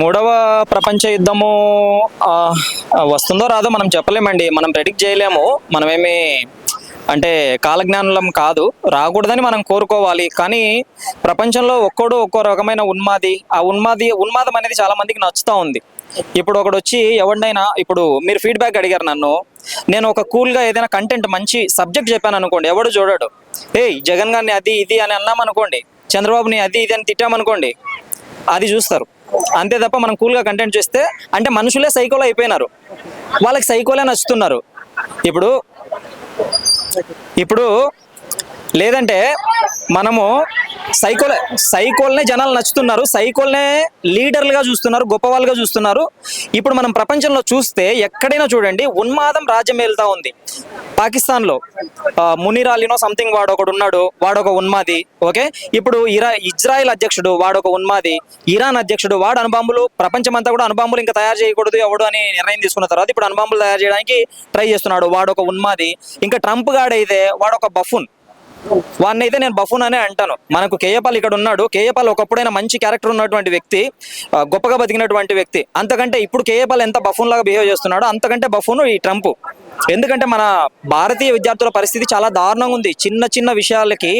మూడవ ప్రపంచ యుద్ధము వస్తుందో రాదో మనం చెప్పలేమండి. మనం ప్రెడిక్ట్ చేయలేము. మనమేమి అంటే కాలజ్ఞానులం కాదు. రాకూడదని మనం కోరుకోవాలి. కానీ ప్రపంచంలో ఒక్కోడు ఒక్కో రకమైన ఉన్మాది ఆ ఉన్మాది ఉన్మాదం అనేది చాలా మందికి నచ్చుతూ ఉంది. ఇప్పుడు ఒకడు వచ్చి ఎవరినైనా ఇప్పుడు మీరు ఫీడ్బ్యాక్ అడిగారు నన్ను. నేను ఒక కూల్గా ఏదైనా కంటెంట్ మంచి సబ్జెక్ట్ చెప్పాను అనుకోండి. ఎవడు చూడడు. ఏయ్ జగన్ గారిని అది ఇది అని అన్నాం అనుకోండి చంద్రబాబుని అది ఇది అని తిట్టామనుకోండి. అది చూస్తారు. అంతే తప్ప మనం కూల్గా కంటెంట్ చేస్తే అంటే మనుషులే సైకోలో అయిపోయినారు. వాళ్ళకి సైకోలే నచ్చుతున్నారు. ఇప్పుడు ఇప్పుడు లేదంటే మనము సైకోలే సైకోల్నే జనాలు నచ్చుతున్నారు. సైకోల్నే లీడర్లుగా చూస్తున్నారు గొప్పవాళ్ళుగా చూస్తున్నారు. ఇప్పుడు మనం ప్రపంచంలో చూస్తే ఎక్కడైనా చూడండి ఉన్మాదం రాజ్యం వెళ్తా ఉంది. పాకిస్తాన్లో మునిరాలినో సంథింగ్ వాడు ఒకడు ఉన్నాడు వాడొక ఉన్మాది ఓకే? ఇప్పుడు ఇరా ఇజ్రాయెల్ అధ్యక్షుడు వాడొక ఉన్మాది ఇరాన్ అధ్యక్షుడు వాడు అనుబాంబులు ప్రపంచమంతా కూడా అనుబాంబులు ఇంకా తయారు చేయకూడదు ఎవడు అని నిర్ణయం తీసుకున్న తర్వాత ఇప్పుడు అనుబాంబులు తయారు చేయడానికి ట్రై చేస్తున్నాడు వాడొక ఉన్మాది. ఇంకా ట్రంప్ గాడైతే వాడొక బఫున్ వాడిని అయితే నేను బఫూన్ అనే అంటాను. మనకు కేయపాల్ ఇక్కడ ఉన్నాడు. కేయపాల్ ఒకప్పుడైనా మంచి క్యారెక్టర్ ఉన్నటువంటి వ్యక్తి గొప్పగా బతికినటువంటి వ్యక్తి. అంతకంటే ఇప్పుడు కేయపాల్ ఎంత బఫూన్ లాగా బిహేవ్ చేస్తున్నాడో అంతకంటే బఫూన్ ఈ ట్రంప్. ఎందుకంటే మన భారతీయ విద్యార్థుల పరిస్థితి చాలా దారుణంగా ఉంది. చిన్న చిన్న విషయాలకి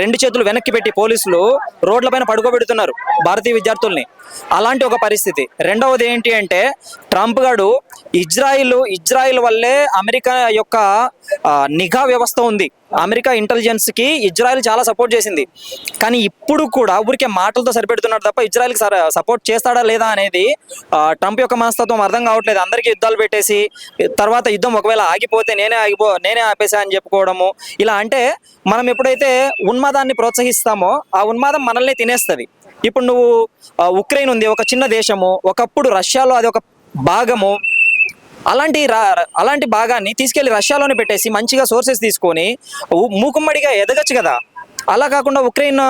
రెండు చేతులు వెనక్కి పెట్టి పోలీసులు రోడ్లపైన పడుకోబెడుతున్నారు భారతీయ విద్యార్థుల్ని. అలాంటి ఒక పరిస్థితి. రెండవది ఏంటి అంటే ట్రంప్ గారు ఇజ్రాయిల్ ఇజ్రాయిల్ వల్లే అమెరికా యొక్క నిఘా వ్యవస్థ ఉంది. అమెరికా ఇంటెలిజెన్స్కి ఇజ్రాయెల్ చాలా సపోర్ట్ చేసింది. కానీ ఇప్పుడు కూడా ఊరికే మాటలతో సరిపెడుతున్నాడు తప్ప ఇజ్రాయెల్కి సపోర్ట్ చేస్తాడా లేదా అనేది ట్రంప్ యొక్క మనస్తత్వం అర్థం కావట్లేదు. అందరికీ యుద్ధాలు పెట్టేసి తర్వాత యుద్ధం ఒకవేళ ఆగిపోతే నేనే ఆగిపో నేనే ఆపేసా అని చెప్పుకోవడము ఇలా అంటే మనం ఎప్పుడైతే ఉన్మాదాన్ని ప్రోత్సహిస్తామో ఆ ఉన్మాదం మనల్ని తినేస్తుంది. ఇప్పుడు నువ్వు ఉక్రెయిన్ ఉంది ఒక చిన్న దేశము ఒకప్పుడు రష్యాలో అది ఒక భాగము అలాంటి రా- అలాంటి భాగాన్ని తీసుకెళ్ళి రష్యాలోనే పెట్టేసి మంచిగా సోర్సెస్ తీసుకొని మూకుమ్మడిగా ఎదగచ్చు కదా. అలా కాకుండా ఉక్రెయిన్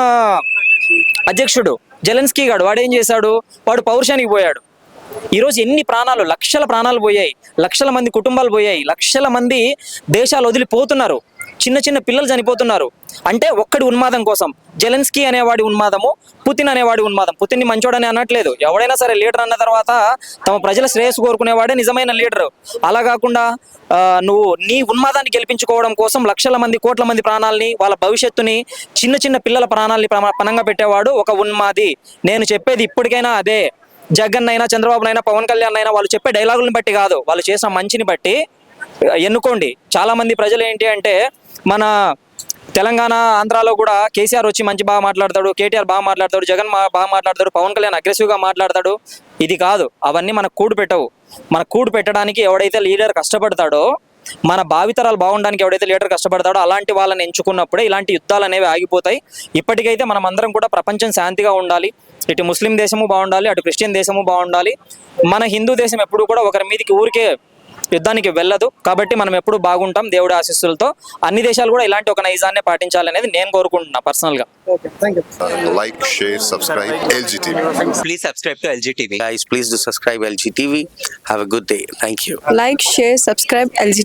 అధ్యక్షుడు జెలెన్స్కీ గాడు వాడు ఏం చేశాడు? వాడు పౌరుషానికి పోయాడు. ఈరోజు ఎన్ని ప్రాణాలు లక్షల ప్రాణాలు పోయాయి లక్షల మంది కుటుంబాలు పోయాయి లక్షల మంది దేశాలు వదిలిపోతున్నారు. చిన్న చిన్న పిల్లలు చనిపోతున్నారు. అంటే ఒక్కడి ఉన్మాదం కోసం. Zelensky అనేవాడి ఉన్మాదము Putin అనేవాడి ఉన్మాదం. పుతిన్ని మంచోడని అనట్లేదు ఎవడైనా సరే లీడర్ అన్న తర్వాత తమ ప్రజల శ్రేయస్సు కోరుకునేవాడే నిజమైన లీడరు. అలా కాకుండా నువ్వు నీ ఉన్మాదాన్ని గెలిపించుకోవడం కోసం లక్షల మంది కోట్ల మంది ప్రాణాలని వాళ్ళ భవిష్యత్తుని చిన్న చిన్న పిల్లల ప్రాణాలని పనంగా పణంగా పెట్టేవాడు ఒక ఉన్మాది. నేను చెప్పేది ఇప్పటికైనా అదే. జగన్ అయినా చంద్రబాబు అయినా పవన్ కళ్యాణ్ అయినా వాళ్ళు చెప్పే డైలాగులను బట్టి కాదు. వాళ్ళు చేసిన మంచిని బట్టి ఎన్నుకోండి. చాలా మంది ప్రజలు ఏంటి అంటే మన తెలంగాణ ఆంధ్రాలో కూడా కేసీఆర్ వచ్చి మంచి బాగా మాట్లాడతాడు కేటీఆర్ బాగా మాట్లాడతాడు జగన్ మా- బాగా మాట్లాడతాడు పవన్ కళ్యాణ్ అగ్రెసివ్గా మాట్లాడతాడు. ఇది కాదు అవన్నీ మనకు కూడు పెట్టవు. మన కూడు పెట్టడానికి ఎవడైతే లీడర్ కష్టపడతాడో మన భావితరాలు బాగుండడానికి ఎవడైతే లీడర్ కష్టపడతాడో అలాంటి వాళ్ళని ఎంచుకున్నప్పుడే ఇలాంటి యుద్ధాలు అనేవి ఆగిపోతాయి. ఇప్పటికైతే మనం అందరం కూడా ప్రపంచం శాంతిగా ఉండాలి. ఇటు ముస్లిం దేశము బాగుండాలి అటు క్రిస్టియన్ దేశము బాగుండాలి. మన హిందూ దేశం ఎప్పుడు కూడా ఒకరి మీదకి ఊరికే యుద్ధానికి వెళ్ళదు. కాబట్టి మనం ఎప్పుడు బాగుంటాం దేవుడి ఆశీస్సులతో. అన్ని దేశాలు కూడా ఇలాంటి ఒక నైజాన్ని పాటించాలనేది నేను కోరుకుంటున్నా పర్సనల్గా good day thank you like share subscribe LG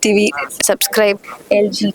subscribe LG